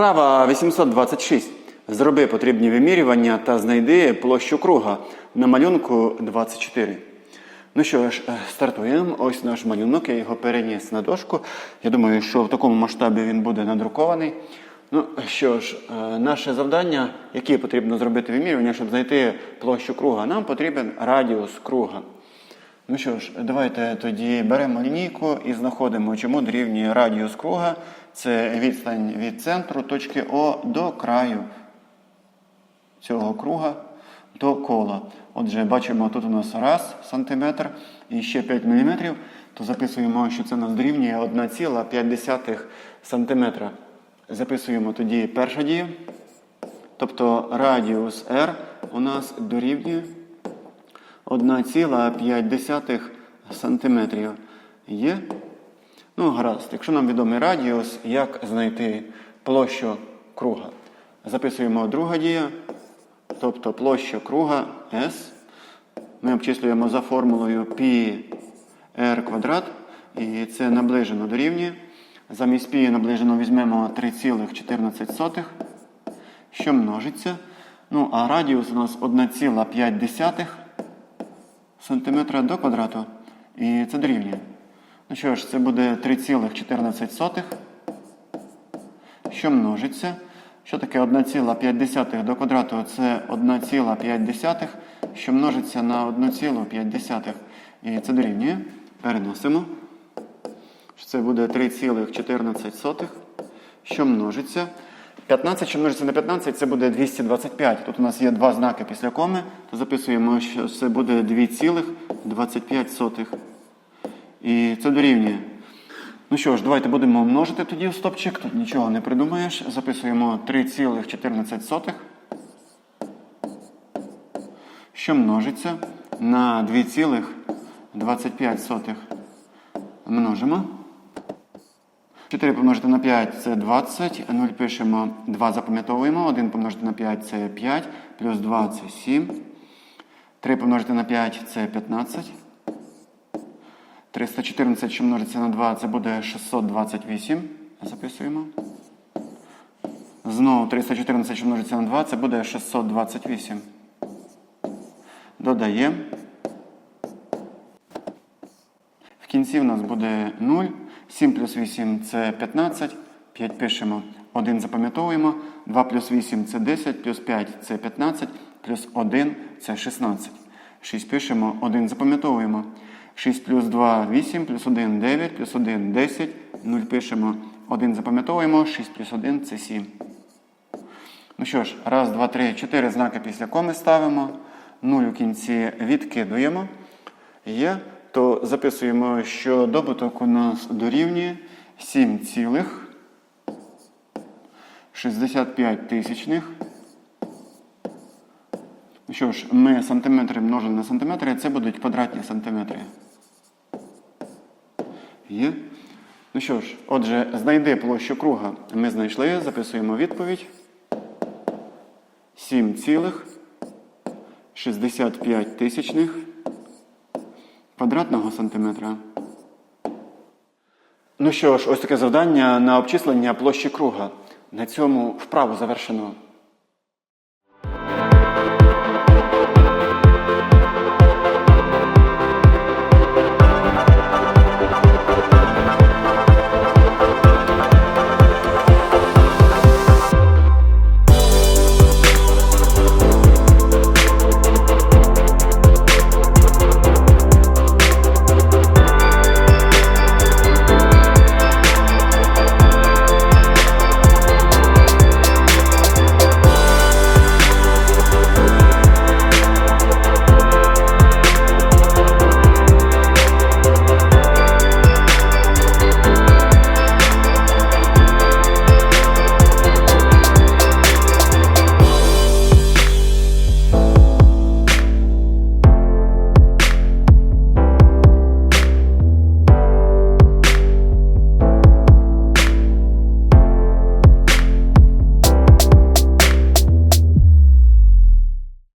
Вправа 826. Зроби потрібні вимірювання та знайди площу круга на малюнку 24. Ну що ж, е, стартуємо. Ось наш малюнок, я його переніс на дошку. Я думаю, що в такому масштабі він буде надрукований. Ну що ж, е, наше завдання, яке потрібно зробити вимірювання, щоб знайти площу круга, нам потрібен радіус круга. Ну що ж, давайте тоді беремо лінійку і знаходимо, чому дорівнює радіус круга. Це відстань від центру точки О до краю цього круга до кола. Отже, бачимо, тут у нас раз сантиметр і ще 5 мм, то записуємо, що це нас дорівнює 1,5 сантиметра. Записуємо тоді перша дія. Тобто радіус r у нас дорівнює 1,5 сантиметрів. Є? Ну, гаразд. Якщо нам відомий радіус, як знайти площу круга? Записуємо друга дія, тобто площа круга S. Ми обчислюємо за формулою πr квадрат, і це наближено дорівнює. Замість π наближено візьмемо 3,14, що множиться. Ну, а радіус у нас 1,5 см до квадрату. І це дорівнює. Ну що ж, це буде 3,14, що множиться. Що таке 1,5 до квадрату? Це 1,5, що множиться на 1,5. І це дорівнює. Переносимо. Це буде 3,14, що множиться. 15, що множиться на 15, це буде 225. Тут у нас є два знаки після коми, то записуємо, що це буде 2,25. І це дорівнює. Ну що ж, давайте будемо множити тоді в стопчик. Тут нічого не придумаєш. Записуємо 3,14, що множиться на 2,25. Множимо. 4 помножити на 5 це 20. 0 пишемо, 2 запам'ятовуємо. 1 помножити на 5 це 5, плюс 2 це 7. 3 помножити на 5 це 15. 314, що множиться на 2, це буде 628. Записуємо. Знову 314, що множиться на 2, це буде 628. Додаємо. В кінці в нас буде 0. 7 плюс 8 це 15. 5 пишемо. 1 запам'ятовуємо. 2 плюс 8 це 10, плюс 5 це 15, плюс 1 це 16. 6 пишемо, 1 запам'ятовуємо. 6 плюс 2 8, плюс 1 9, плюс 1 10. 0 пишемо, 1 запам'ятовуємо, 6 плюс 1 це 7. Ну що ж, раз, два, три, чотири знаки після коми ставимо. 0 у кінці відкидуємо. Є, то записуємо, що добуток у нас дорівнює 7,65 тисячних. Що ж, ми сантиметри множимо на сантиметри, це будуть квадратні сантиметри. Є. Ну що ж, отже, знайди площу круга. Ми знайшли, записуємо відповідь. 7,65 тисячних квадратного сантиметра. Ну що ж, ось таке завдання на обчислення площі круга. На цьому вправу завершено.